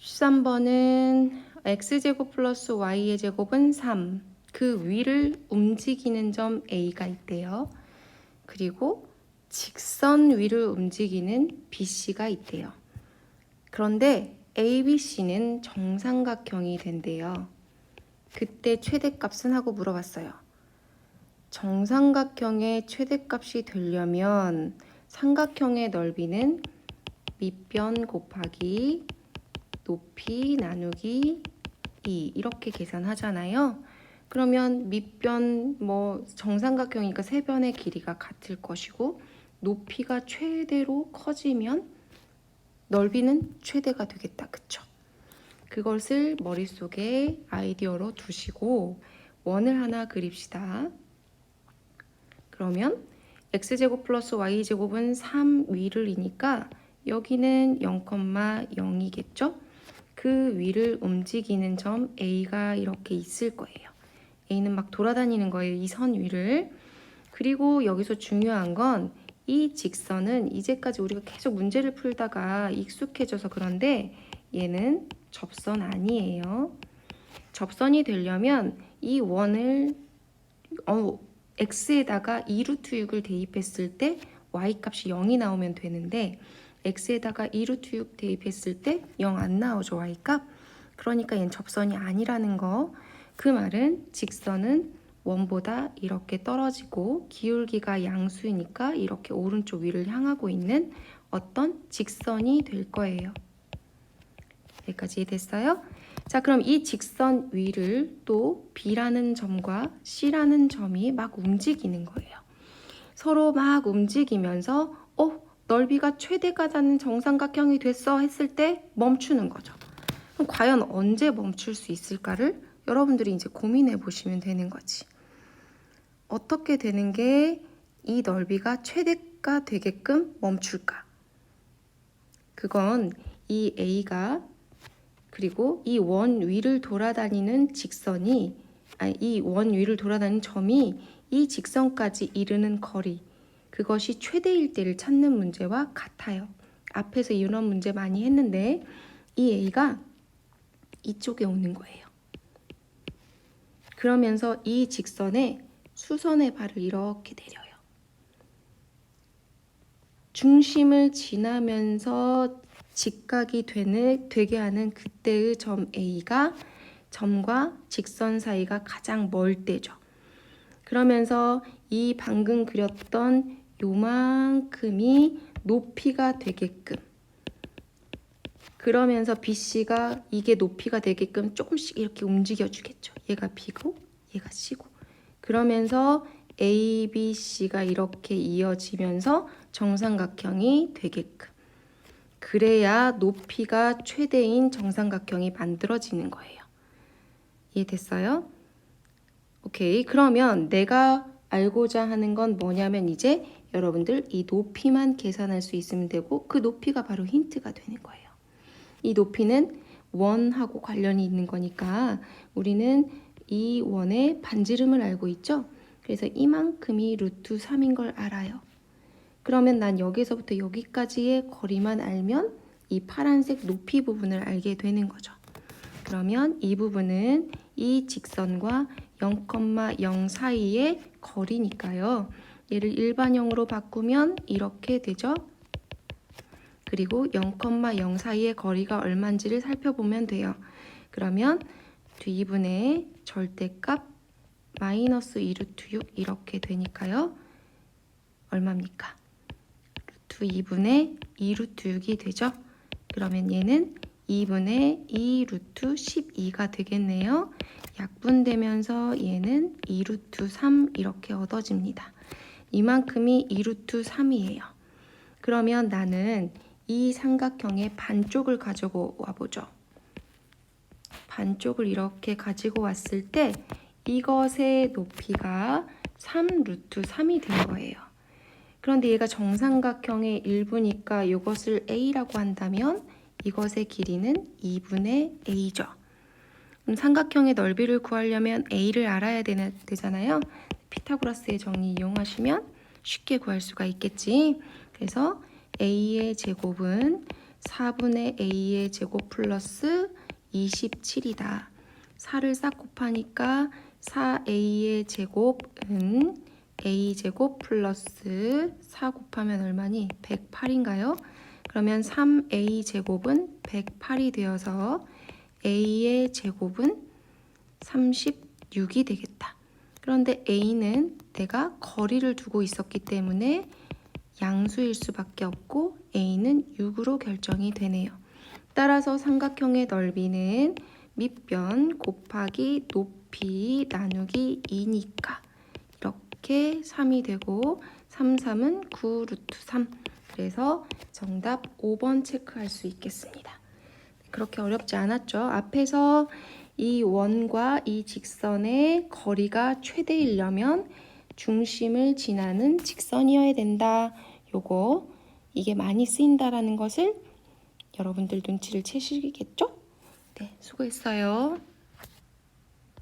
13번은 x제곱 플러스 y의 제곱은 3. 그 위를 움직이는 점 a가 있대요. 그리고 직선 위를 움직이는 bc가 있대요. 그런데 abc는 정삼각형이 된대요. 그때 최대값은 하고 물어봤어요. 정삼각형의 최대값이 되려면 삼각형의 넓이는 밑변 곱하기 높이 나누기 2 이렇게 계산하잖아요. 그러면 밑변 뭐 정삼각형이니까 세 변의 길이가 같을 것이고 높이가 최대로 커지면 넓이는 최대가 되겠다. 그쵸? 그것을 머릿속에 아이디어로 두시고 원을 하나 그립시다. 그러면 x제곱 플러스 y제곱은 3 위를 이니까 여기는 0,0이겠죠? 그 위를 움직이는 점 A가 이렇게 있을 거예요. A는 막 돌아다니는 거예요. 이 선 위를. 그리고 여기서 중요한 건 이 직선은 이제까지 우리가 계속 문제를 풀다가 익숙해져서 그런데 얘는 접선 아니에요. 접선이 되려면 이 원을 어, x에다가 2루트 6을 대입했을 때 y 값이 0이 나오면 되는데 x에다가 2루트 6 대입했을 때 0 안 나오죠 y 값. 그러니까 얘는 접선이 아니라는 거. 그 말은 직선은 원보다 이렇게 떨어지고 기울기가 양수이니까 이렇게 오른쪽 위를 향하고 있는 어떤 직선이 될 거예요. 여기까지 됐어요? 자, 그럼 이 직선 위를 또 B라는 점과 C라는 점이 막 움직이는 거예요. 서로 막 움직이면서 어, 넓이가 최대가 닿는 정삼각형이 됐어 했을 때 멈추는 거죠. 그럼 과연 언제 멈출 수 있을까를 여러분들이 이제 고민해 보시면 되는 거지. 어떻게 되는 게 이 넓이가 최대가 되게끔 멈출까? 그건 이 A가 그리고 이 원 위를 돌아다니는 직선이 아니 이 원 위를 돌아다니는 점이 이 직선까지 이르는 거리 그것이 최대일 때를 찾는 문제와 같아요. 앞에서 이런 문제 많이 했는데 이 A가 이쪽에 오는 거예요. 그러면서 이 직선에 수선의 발을 이렇게 내려요. 중심을 지나면서 직각이 되는, 되게 하는 그때의 점 A가 점과 직선 사이가 가장 멀 때죠. 그러면서 이 방금 그렸던 요만큼이 높이가 되게끔 그러면서 BC가 이게 높이가 되게끔 조금씩 이렇게 움직여 주겠죠. 얘가 B고 얘가 C고 그러면서 A, B, C가 이렇게 이어지면서 정삼각형이 되게끔 그래야 높이가 최대인 정삼각형이 만들어지는 거예요. 이해됐어요? 오케이. 그러면 내가 알고자 하는 건 뭐냐면 이제 여러분들 이 높이만 계산할 수 있으면 되고 그 높이가 바로 힌트가 되는 거예요. 이 높이는 원하고 관련이 있는 거니까 우리는 이 원의 반지름을 알고 있죠? 그래서 이만큼이 루트 3인 걸 알아요. 그러면 난 여기서부터 여기까지의 거리만 알면 이 파란색 높이 부분을 알게 되는 거죠. 그러면 이 부분은 이 직선과 0,0 사이의 거리니까요. 얘를 일반형으로 바꾸면 이렇게 되죠. 그리고 0,0 사이의 거리가 얼마인지를 살펴보면 돼요. 그러면 뒤분의 절대값 마이너스 2루트 6 이렇게 되니까요. 얼마입니까? 루트 2분의 2루트 6이 되죠. 그러면 얘는 2분의 2 루트 12가 되겠네요. 약분되면서 얘는 2 루트 3 이렇게 얻어집니다. 이만큼이 2 루트 3이에요. 그러면 나는 이 삼각형의 반쪽을 가지고 와보죠. 반쪽을 이렇게 가지고 왔을 때 이것의 높이가 3 루트 3이 된 거예요. 그런데 얘가 정삼각형의 일부니까 이것을 A라고 한다면 이것의 길이는 2분의 A죠. 그럼 삼각형의 넓이를 구하려면 A를 알아야 되잖아요. 피타고라스의 정리 이용하시면 쉽게 구할 수가 있겠지. 그래서 A의 제곱은 4분의 a의 제곱 플러스 27이다. 4를 싹 곱하니까 4a의 제곱은 a 제곱 플러스 4 곱하면 얼마니? 108인가요? 그러면 3a 제곱은 108이 되어서 a의 제곱은 36이 되겠다. 그런데 a는 내가 거리를 두고 있었기 때문에 양수일 수밖에 없고 a는 6으로 결정이 되네요. 따라서 삼각형의 넓이는 밑변 곱하기 높이 나누기 2니까 이렇게 3이 되고 3, 3은 9 루트 3 그래서 정답 5번 체크할 수 있겠습니다. 그렇게 어렵지 않았죠. 앞에서 이 원과 이 직선의 거리가 최대이려면 중심을 지나는 직선이어야 된다. 요거 이게 많이 쓰인다라는 것을 여러분들 눈치를 채시겠죠? 네, 수고했어요.